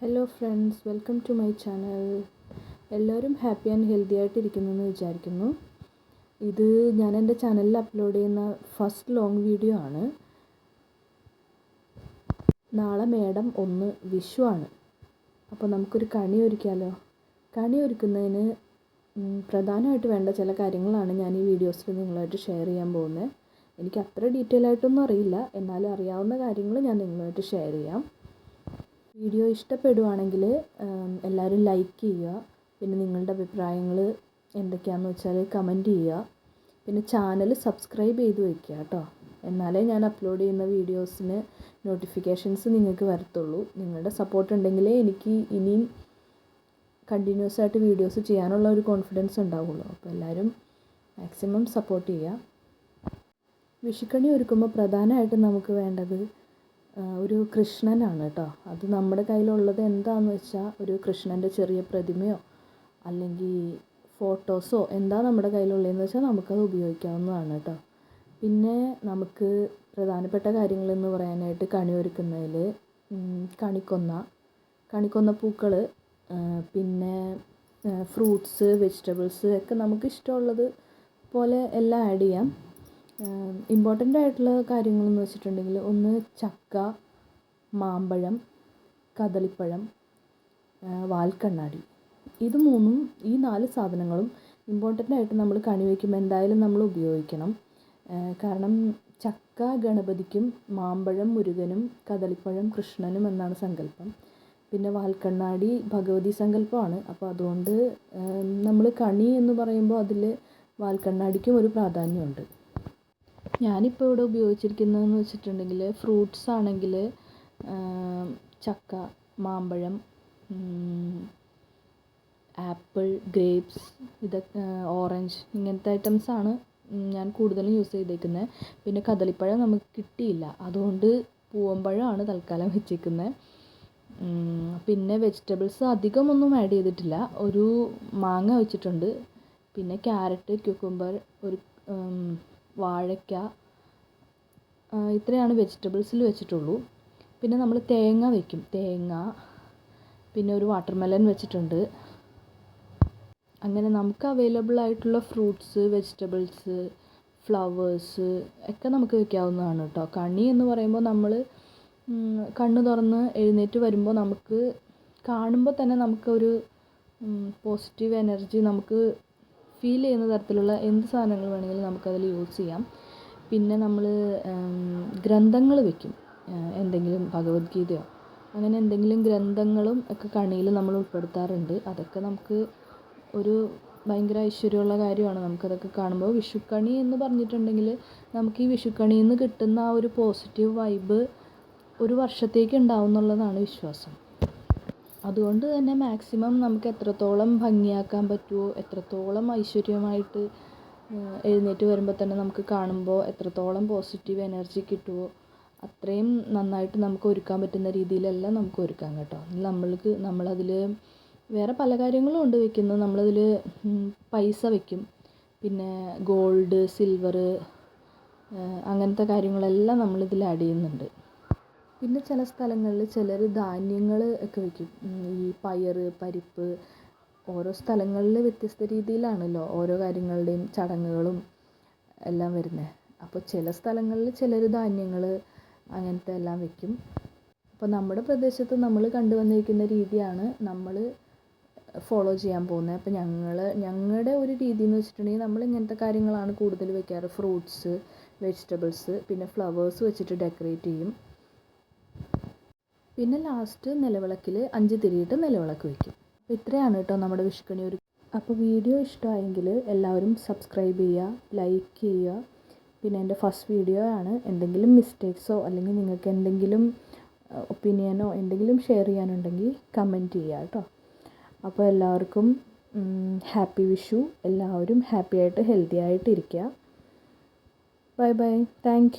Hello friends welcome to my channel എല്ലാവരും happy and healthy ആയിട്ടിരിക്കുന്നു എന്ന് വിചാരിക്കുന്നു. ഇത് ഞാൻ എന്റെ ചാനലിൽ അപ്ലോഡ് ചെയ്യുന്ന ഫസ്റ്റ് ലോങ് വീഡിയോ ആണ്. നാളെ മേഡം ഒന്ന് വിഷു ആണ്. അപ്പോൾ നമുക്കൊരു കണി ഒരുക്കാമല്ലോ കണി ഒരുക്കുന്നതിന് പ്രധാനമായിട്ട് വേണ്ട ചില കാര്യങ്ങളാണ് ഞാൻ ഈ വീഡിയോസിൽ നിങ്ങളായിട്ട് ഷെയർ ചെയ്യാൻ പോകുന്നത്. എനിക്ക് അത്ര ഡീറ്റെയിൽ ആയിട്ടൊന്നും അറിയില്ല. എന്നാലും അറിയാവുന്ന കാര്യങ്ങൾ ഞാൻ നിങ്ങളുമായിട്ട് ഷെയർ ചെയ്യാം. വീഡിയോ ഇഷ്ടപ്പെടുവാണെങ്കിൽ എല്ലാവരും ലൈക്ക് ചെയ്യുക. പിന്നെ നിങ്ങളുടെ അഭിപ്രായങ്ങൾ എന്തൊക്കെയാണെന്ന് വെച്ചാൽ കമന്റ് ചെയ്യുക. പിന്നെ ചാനൽ സബ്സ്ക്രൈബ് ചെയ്ത് വെക്കുക കേട്ടോ എന്നാലേ ഞാൻ അപ്ലോഡ് ചെയ്യുന്ന വീഡിയോസിന് നോട്ടിഫിക്കേഷൻസ് നിങ്ങൾക്ക് വരത്തുള്ളൂ. നിങ്ങളുടെ സപ്പോർട്ട് ഉണ്ടെങ്കിലേ എനിക്ക് ഇനിയും കണ്ടിന്യൂസ് ആയിട്ട് വീഡിയോസ് ചെയ്യാനുള്ള ഒരു കോൺഫിഡൻസ് ഉണ്ടാവുള്ളൂ. അപ്പോൾ എല്ലാവരും മാക്സിമം സപ്പോർട്ട് ചെയ്യുക. വിഷുക്കണി ഒരുക്കുമ്പോൾ പ്രധാനമായിട്ടും നമുക്ക് വേണ്ടത് ഒരു കൃഷ്ണനാണ് കേട്ടോ അത് നമ്മുടെ കയ്യിലുള്ളത് എന്താണെന്ന് വെച്ചാൽ ഒരു കൃഷ്ണന്റെ ചെറിയ പ്രതിമയോ അല്ലെങ്കിൽ ഫോട്ടോസോ എന്താ നമ്മുടെ കയ്യിലുള്ളതെന്ന് വെച്ചാൽ നമുക്കത് ഉപയോഗിക്കാവുന്നതാണ് കേട്ടോ പിന്നെ നമുക്ക് പ്രധാനപ്പെട്ട കാര്യങ്ങളെന്ന് പറയാനായിട്ട് കണി ഒരുക്കുന്നതിൽ കണിക്കൊന്ന കണിക്കൊന്ന പൂക്കൾ പിന്നെ ഫ്രൂട്ട്സ് വെജിറ്റബിൾസ് ഒക്കെ നമുക്ക് ഇഷ്ടമുള്ളത് പോലെ എല്ലാം ആഡ് ചെയ്യാം. ഇമ്പോർട്ടന്റ് ആയിട്ടുള്ള കാര്യങ്ങളെന്ന് വെച്ചിട്ടുണ്ടെങ്കിൽ ഒന്ന് ചക്ക മാമ്പഴം കദളിപ്പഴം വാൽക്കണ്ണാടി. ഇത് മൂന്നും ഈ നാല് സാധനങ്ങളും ഇമ്പോർട്ടന്റ് ആയിട്ട് നമ്മൾ കണി വയ്ക്കുമ്പോൾ എന്തായാലും നമ്മൾ ഉപയോഗിക്കണം. കാരണം ചക്ക ഗണപതിക്കും മാമ്പഴം മുരുകനും കദളിപ്പഴം കൃഷ്ണനും എന്നാണ് സങ്കല്പം. പിന്നെ വാൽക്കണ്ണാടി ഭഗവതി സങ്കല്പമാണ്. അപ്പോൾ അതുകൊണ്ട് നമ്മൾ കണി എന്ന് പറയുമ്പോൾ അതിൽ വാൽക്കണ്ണാടിക്കും ഒരു പ്രാധാന്യമുണ്ട്. ഞാനിപ്പോൾ ഇവിടെ ഉപയോഗിച്ചിരിക്കുന്നതെന്ന് വെച്ചിട്ടുണ്ടെങ്കിൽ ഫ്രൂട്ട്സ് ആണെങ്കിൽ ചക്ക മാമ്പഴം ആപ്പിൾ ഗ്രേപ്സ് ഇതൊക്കെ ഓറഞ്ച് ഇങ്ങനത്തെ ആണ് ഞാൻ കൂടുതലും യൂസ് ചെയ്തേക്കുന്നത് പിന്നെ കദളിപ്പഴം നമുക്ക് കിട്ടിയില്ല. അതുകൊണ്ട് പൂവമ്പഴമാണ് തൽക്കാലം വെച്ചേക്കുന്നത് പിന്നെ വെജിറ്റബിൾസ് അധികമൊന്നും ആഡ് ചെയ്തിട്ടില്ല. ഒരു മാങ്ങ വെച്ചിട്ടുണ്ട്. പിന്നെ ക്യാരറ്റ് ക്യൂക്കുംബർ ഒരു വാഴയ്ക്ക ഇത്രയാണ് വെജിറ്റബിൾസിൽ വെച്ചിട്ടുള്ളൂ. പിന്നെ നമ്മൾ തേങ്ങ വയ്ക്കും തേങ്ങ പിന്നെ ഒരു വാട്ടർമെലൻ വെച്ചിട്ടുണ്ട്. അങ്ങനെ നമുക്ക് അവൈലബിൾ ആയിട്ടുള്ള ഫ്രൂട്ട്സ് വെജിറ്റബിൾസ് ഫ്ലവേഴ്സ് ഒക്കെ നമുക്ക് വയ്ക്കാവുന്നതാണ് കേട്ടോ. കണി എന്ന് പറയുമ്പോൾ നമ്മൾ കണ്ണ് തുറന്ന് എഴുന്നേറ്റ് വരുമ്പോൾ നമുക്ക് കാണുമ്പോൾ തന്നെ നമുക്കൊരു പോസിറ്റീവ് എനർജി നമുക്ക് ഫീൽ ചെയ്യുന്ന തരത്തിലുള്ള എന്ത് സാധനങ്ങൾ വേണമെങ്കിലും നമുക്കതിൽ യൂസ് ചെയ്യാം. പിന്നെ നമ്മൾ ഗ്രന്ഥങ്ങൾ വെക്കും. എന്തെങ്കിലും ഭഗവത്ഗീതയോ അങ്ങനെ എന്തെങ്കിലും ഗ്രന്ഥങ്ങളും ഒക്കെ കണിയിൽ നമ്മൾ ഉൾപ്പെടുത്താറുണ്ട്. അതൊക്കെ നമുക്ക് ഒരു ഭയങ്കര ഐശ്വര്യമുള്ള കാര്യമാണ്. നമുക്കതൊക്കെ കാണുമ്പോൾ വിഷുക്കണി എന്ന് പറഞ്ഞിട്ടുണ്ടെങ്കിൽ നമുക്ക് ഈ വിഷുക്കണിയിൽ നിന്ന് കിട്ടുന്ന ആ ഒരു പോസിറ്റീവ് വൈബ് ഒരു വർഷത്തേക്ക് ഉണ്ടാവും എന്നുള്ളതാണ് വിശ്വാസം. അതുകൊണ്ട് തന്നെ മാക്സിമം നമുക്ക് എത്രത്തോളം ഭംഗിയാക്കാൻ പറ്റുമോ എത്രത്തോളം ഐശ്വര്യമായിട്ട് എഴുന്നേറ്റ് വരുമ്പോൾ തന്നെ നമുക്ക് കാണുമ്പോൾ എത്രത്തോളം പോസിറ്റീവ് എനർജി കിട്ടുമോ അത്രയും നന്നായിട്ട് നമുക്ക് ഒരുക്കാൻ പറ്റുന്ന രീതിയിലെല്ലാം നമുക്ക് ഒരുക്കാം കേട്ടോ. നമ്മൾക്ക് നമ്മളതിൽ വേറെ പല കാര്യങ്ങളും ഉണ്ട് വെക്കുന്നത്. നമ്മളതിൽ പൈസ വെക്കും. പിന്നെ ഗോൾഡ് സിൽവർ അങ്ങനത്തെ കാര്യങ്ങളെല്ലാം നമ്മളിതിൽ ആഡ് ചെയ്യുന്നുണ്ട്. പിന്നെ ചില സ്ഥലങ്ങളിൽ ചിലർ ധാന്യങ്ങൾ ഒക്കെ വയ്ക്കും. ഈ പയർ പരിപ്പ് ഓരോ സ്ഥലങ്ങളിൽ വ്യത്യസ്ത രീതിയിലാണല്ലോ ഓരോ കാര്യങ്ങളുടെയും ചടങ്ങുകളും എല്ലാം വരുന്നത് അപ്പോൾ ചില സ്ഥലങ്ങളിൽ ചിലർ ധാന്യങ്ങൾ അങ്ങനത്തെ എല്ലാം വയ്ക്കും. അപ്പോൾ നമ്മുടെ പ്രദേശത്ത് നമ്മൾ കണ്ടുവന്നിരിക്കുന്ന രീതിയാണ് നമ്മൾ ഫോളോ ചെയ്യാൻ പോകുന്നത്. അപ്പോൾ ഞങ്ങൾ ഞങ്ങളുടെ ഒരു രീതി എന്ന് വെച്ചിട്ടുണ്ടെങ്കിൽ നമ്മൾ ഇങ്ങനത്തെ കാര്യങ്ങളാണ് കൂടുതൽ വയ്ക്കാറ്. ഫ്രൂട്ട്സ് വെജിറ്റബിൾസ് പിന്നെ ഫ്ലവേഴ്സ് വെച്ചിട്ട് ഡെക്കറേറ്റ് ചെയ്യും. പിന്നെ ലാസ്റ്റ് നിലവിളക്കിൽ അഞ്ച് തിരിയിട്ട് നിലവിളക്ക് വയ്ക്കും അപ്പോൾ ഇത്രയാണ് കേട്ടോ നമ്മുടെ വിഷുക്കണി ഒരു അപ്പോൾ വീഡിയോ ഇഷ്ടമായെങ്കിൽ എല്ലാവരും സബ്സ്ക്രൈബ് ചെയ്യുക ലൈക്ക് ചെയ്യുക. പിന്നെ എന്റെ ഫസ്റ്റ് വീഡിയോ ആണ് എന്തെങ്കിലും മിസ്റ്റേക്സോ അല്ലെങ്കിൽ നിങ്ങൾക്ക് എന്തെങ്കിലും ഒപ്പീനിയനോ എന്തെങ്കിലും ഷെയർ ചെയ്യാനുണ്ടെങ്കിൽ കമന്റ് ചെയ്യുക കേട്ടോ. അപ്പോൾ എല്ലാവർക്കും ഹാപ്പി വിഷു എല്ലാവരും ഹാപ്പി ആയിട്ട് ഹെൽത്തി ആയിട്ട് ഇരിക്കുക. Bye bye thank